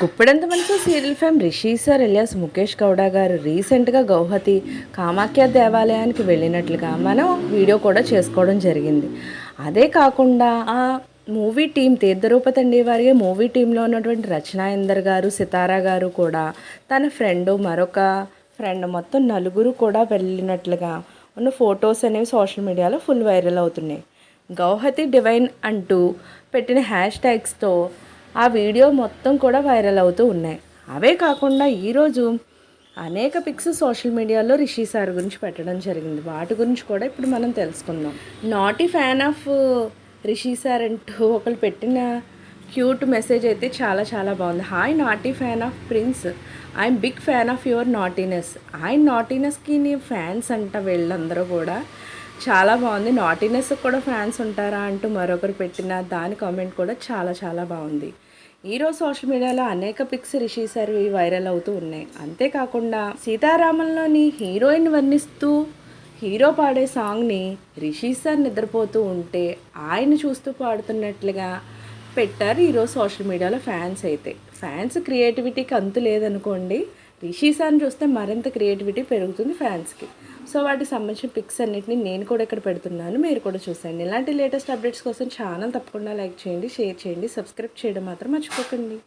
Guppedantha Manasu serial fame Rishi sir alias Mukesh Gowda గారు రీసెంట్గా గౌహతి కామాఖ్య దేవాలయానికి వెళ్ళినట్లుగా మనం వీడియో కూడా చేసుకోవడం జరిగింది. అదే కాకుండా ఆ మూవీ టీం తీర్థరూపతండి వారి మూవీ టీంలో ఉన్నటువంటి రచనా ఇందర్ గారు సితారా గారు కూడా తన ఫ్రెండ్ మరొక ఫ్రెండ్ మొత్తం నలుగురు కూడా వెళ్ళినట్లుగా ఉన్న ఫొటోస్ అనేవి సోషల్ మీడియాలో ఫుల్ వైరల్ అవుతున్నాయి. గౌహతి డివైన్ అంటూ పెట్టిన హ్యాష్ ట్యాగ్స్తో ఆ వీడియో మొత్తం కూడా వైరల్ అవుతూ ఉన్నాయి. అవే కాకుండా ఈరోజు అనేక పిక్స్ సోషల్ మీడియాలో రిషి సార్ గురించి పెట్టడం జరిగింది. వాటి గురించి కూడా ఇప్పుడు మనం తెలుసుకుందాం. నాటి ఫ్యాన్ ఆఫ్ రిషి సార్ అంటూ ఒకరు పెట్టిన క్యూట్ మెసేజ్ అయితే చాలా చాలా బాగుంది. Hi naughty fan of prince. I'm big fan of your naughtiness. ఆయన నాటీనెస్కి నీ ఫ్యాన్స్ అంట వీళ్ళందరూ కూడా. చాలా బాగుంది. నాటినెస్ కూడా ఫ్యాన్స్ ఉంటారా అంటూ మరొకరు పెట్టిన దాని కామెంట్ కూడా చాలా చాలా బాగుంది. ఈరోజు సోషల్ మీడియాలో అనేక పిక్స్ రిషి సర్వి వైరల్ అవుతూ ఉన్నాయి. అంతేకాకుండా సీతారామంలోని హీరోయిన్ వర్ణిస్తూ హీరో పాడే సాంగ్ని రిషి సార్ నిద్రపోతూ ఉంటే ఆయన చూస్తూ పాడుతున్నట్లుగా పెట్టారు ఈరోజు సోషల్ మీడియాలో ఫ్యాన్స్ అయితే. ఫ్యాన్స్ క్రియేటివిటీకి అంతు లేదనుకోండి రిషి సార్ని చూస్తే మరింత క్రియేటివిటీ పెరుగుతుంది ఫ్యాన్స్కి సో వాటికి సంబంధించిన పిక్స్ అన్నిటిని నేను కూడా ఇక్కడ పెడుతున్నాను. మీరు కూడా చూసండి ఇలాంటి లేటెస్ట్ అప్డేట్స్ కోసం ఛానల్ తప్పకుండా లైక్ చేయండి షేర్ చేయండి సబ్స్క్రైబ్ చేయడం మాత్రం మర్చిపోకండి.